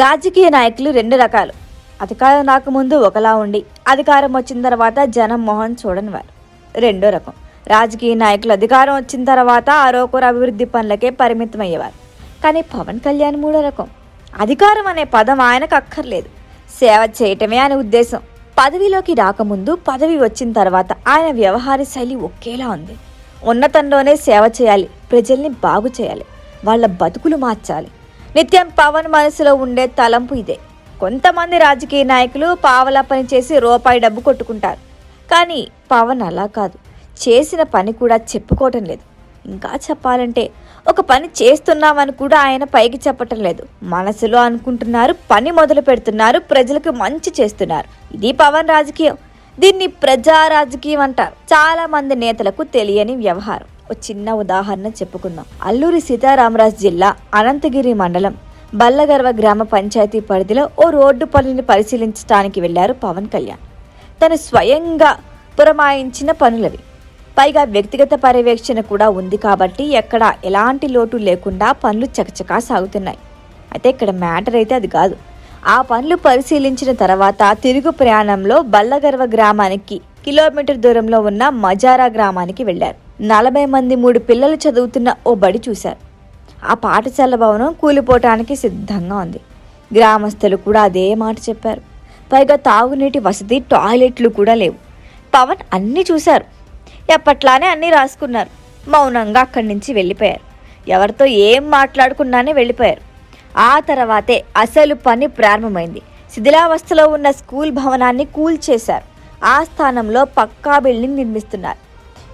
రాజకీయ నాయకులు రెండు రకాలు. అధికారం రాకముందు ఒకలా ఉండి అధికారం వచ్చిన తర్వాత జనం మొహం చూడని వారు రెండో రకం. రాజకీయ నాయకులు అధికారం వచ్చిన తర్వాత ఆరోకూర అభివృద్ధి పనులకే పరిమితమయ్యేవారు. కానీ పవన్ కళ్యాణ్ మూడో రకం. అధికారం అనే పదం ఆయనకు అక్కర్లేదు. సేవ చేయటమే ఆయన ఉద్దేశం. పదవిలోకి రాకముందు పదవి వచ్చిన తర్వాత ఆయన వ్యవహార శైలి ఒకేలా ఉంది. ఉన్నతంలోనే సేవ చేయాలి ప్రజల్ని బాగు చేయాలి వాళ్ళ బతుకులు మార్చాలి. నిత్యం పవన్ మనసులో ఉండే తలంపు ఇదే. కొంతమంది రాజకీయ నాయకులు పావలా పని చేసి రూపాయి డబ్బు కొట్టుకుంటారు. కానీ పవన్ అలా కాదు. చేసిన పని కూడా చెప్పుకోవటం లేదు. ఇంకా చెప్పాలంటే ఒక పని చేస్తున్నామని కూడా ఆయన పైకి చెప్పటం లేదు. మనసులో అనుకుంటున్నారు పని మొదలు పెడుతున్నారు ప్రజలకు మంచి చేస్తున్నారు. ఇది పవన్ రాజకీయం. దీన్ని ప్రజా రాజకీయం అంటారు. చాలా మంది నేతలకు తెలియని వ్యవహారం. ఒక చిన్న ఉదాహరణ చెప్పుకుందాం. అల్లూరి సీతారామరాజు జిల్లా అనంతగిరి మండలం బల్లగర్వ గ్రామ పంచాయతీ పరిధిలో ఓ రోడ్డు పనిని పరిశీలించడానికి వెళ్ళారు పవన్ కళ్యాణ్. తను స్వయంగా పురమాయించిన పనులవి. పైగా వ్యక్తిగత పర్యవేక్షణ కూడా ఉంది కాబట్టి ఎక్కడ ఎలాంటి లోటు లేకుండా పనులు చకచకా సాగుతున్నాయి. అయితే ఇక్కడ మ్యాటర్ అయితే అది కాదు. ఆ పనులు పరిశీలించిన తర్వాత తిరుగు ప్రయాణంలో బల్లగర్వ గ్రామానికి కిలోమీటర్ దూరంలో ఉన్న మజారా గ్రామానికి వెళ్ళారు నలభై మంది మూడు పిల్లలు చదువుతున్న ఓ బడి చూశారు. ఆ పాఠశాల భవనం కూలిపోవటానికి సిద్ధంగా ఉంది. గ్రామస్తులు కూడా అదే మాట చెప్పారు. పైగా తాగునీటి వసతి టాయిలెట్లు కూడా లేవు. పవన్ అన్నీ చూశారు. ఎప్పట్లానే అన్నీ రాసుకున్నారు. మౌనంగా అక్కడి నుంచి వెళ్ళిపోయారు. ఎవరితో ఏం మాట్లాడుకున్నానే వెళ్ళిపోయారు. ఆ తర్వాతే అసలు పని ప్రారంభమైంది. శిథిలావస్థలో ఉన్న స్కూల్ భవనాన్ని కూల్చేశారు. ఆ స్థానంలో పక్కా బిల్డింగ్ నిర్మిస్తున్నారు.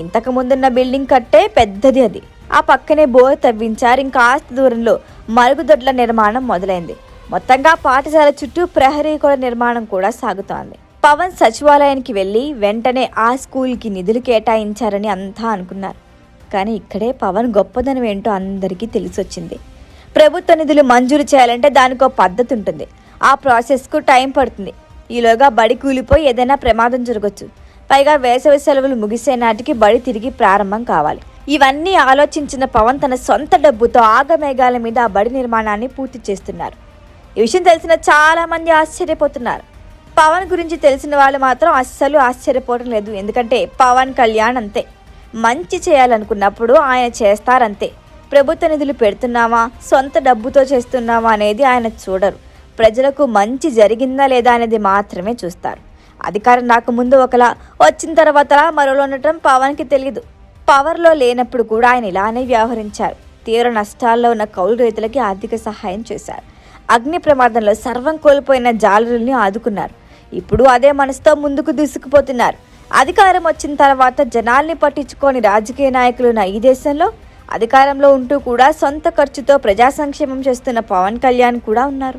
ఇంతకు ముందున్న బిల్డింగ్ కట్టే పెద్దది అది. ఆ పక్కనే బోర్ తవ్వించారు. ఇంకా ఆస్తి దూరంలో మరుగుదొడ్ల నిర్మాణం మొదలైంది. మొత్తంగా పాఠశాల చుట్టూ ప్రహరీ కూడా నిర్మాణం కూడా సాగుతోంది. పవన్ సచివాలయానికి వెళ్ళి వెంటనే ఆ స్కూల్కి నిధులు కేటాయించారని అంతా అనుకున్నారు. కానీ ఇక్కడే పవన్ గొప్పదనం ఏంటో అందరికీ తెలిసొచ్చింది. ప్రభుత్వ నిధులు మంజూరు చేయాలంటే దానికో పద్ధతి ఉంటుంది. ఆ ప్రాసెస్కు టైం పడుతుంది. ఈలోగా బడి కూలిపోయి ఏదైనా ప్రమాదం జరగచ్చు. పైగా వేసవి సెలవులు ముగిసే నాటికి బడి తిరిగి ప్రారంభం కావాలి. ఇవన్నీ ఆలోచించిన పవన్ తన సొంత డబ్బుతో ఆగమేఘాల మీద ఆ బడి నిర్మాణాన్ని పూర్తి చేస్తున్నారు. ఈ విషయం తెలిసిన చాలా మంది ఆశ్చర్యపోతున్నారు. పవన్ గురించి తెలిసిన వాళ్ళు మాత్రం అస్సలు ఆశ్చర్యపోవడం లేదు. ఎందుకంటే పవన్ కళ్యాణ్ అంతే. మంచి చేయాలనుకున్నప్పుడు ఆయన చేస్తారంతే. ప్రభుత్వ నిధులు పెడుతున్నామా? సొంత డబ్బుతో చేస్తున్నామా అనేది ఆయన చూడరు. ప్రజలకు మంచి జరిగిందా లేదా అనేది మాత్రమే చూస్తారు. అధికారం రాకముందు ఒకలా వచ్చిన తర్వాత మరోలో ఉండటం పవన్కి తెలియదు పవర్లో లేనప్పుడు కూడా ఆయన ఇలానే వ్యవహరించారు. తీవ్ర నష్టాల్లో ఉన్న కౌలు రైతులకి ఆర్థిక సహాయం చేశారు. అగ్ని ప్రమాదంలో సర్వం కోల్పోయిన జాలరుల్ని ఆదుకున్నారు. ఇప్పుడు అదే మనసుతో ముందుకు దూసుకుపోతున్నారు. అధికారం వచ్చిన తర్వాత జనాల్ని పట్టించుకోని రాజకీయ నాయకులు ఉన్న ఈ దేశంలో అధికారంలో ఉంటూ కూడా సొంత ఖర్చుతో ప్రజా సంక్షేమం చేస్తున్న పవన్ కళ్యాణ్ కూడా ఉన్నారు.